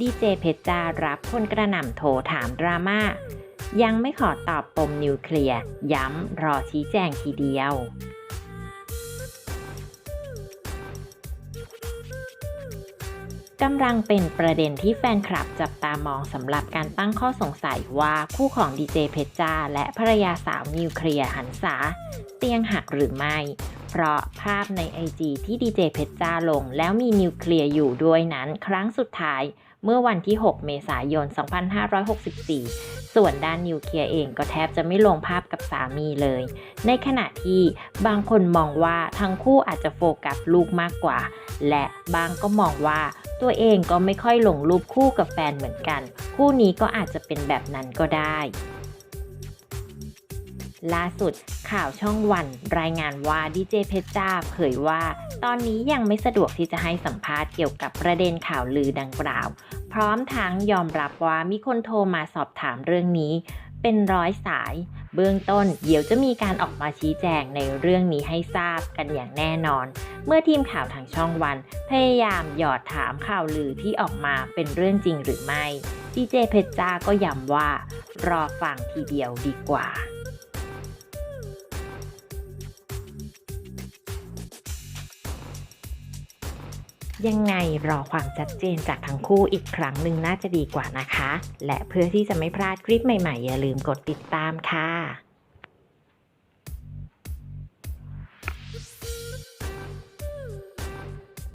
ดีเจเพชรจารับคนกระหน่ำโทรถามดราม่า ยังไม่ขอตอบปมนิวเคลียร์ ย้ำรอชี้แจงทีเดียวกำลังเป็นประเด็นที่แฟนคลับจับตามองสำหรับการตั้งข้อสงสัยว่าคู่ของดีเจเพชรจ้าและภรรยาสาวนิวเคลียร์หันษาเตียงหักหรือไม่ ราะภาพในไอจีที่ดีเจเพชรจ้าลง แล้วมีนิวเคลียร์อยู่ด้วยนั้น ครั้งสุดท้ายเมื่อวันที่ 6 เมษายน 2564 ส่วนด้านนิวเคลียร์เองก็แทบจะไม่ลงภาพกับสามีเลย ในขณะที่บางคนมองว่าทั้งคู่อาจจะโฟกัสลูกมากกว่า และบางก็มองว่าตัวเองก็ไม่ค่อยลงรูปคู่กับแฟนเหมือนกัน คู่นี้ก็อาจจะเป็นแบบนั้นก็ได้ ล่าสุดข่าวช่องวัน รายงานว่าดีเจเพชรจ้าเผยว่า ตอนนี้ยังไม่สะดวกที่จะให้สัมภาษณ์เกี่ยวกับประเด็นข่าวลือดังกล่าว พร้อมทั้งยอมรับว่ามีคนโทรมาสอบถามเรื่องนี้ เป็นร้อยสาย เบื้องต้นเดี๋ยวจะมีการออกมาชี้แจงในเรื่องนี้ให้ทราบกันอย่างแน่นอน เมื่อทีมข่าวทางช่องวัน พยายามหยอดถามข่าวลือที่ออกมาเป็นเรื่องจริงหรือไม่ดีเจเพชรจ้าก็ย้ำว่า รอฟังทีเดียวดีกว่า ยังไงรอความชัดเจนจากทั้งคู่อีกครั้งหนึ่งน่าจะดีกว่านะคะ และเพื่อที่จะไม่พลาดคลิปใหม่ๆ อย่าลืมกดติดตามค่ะ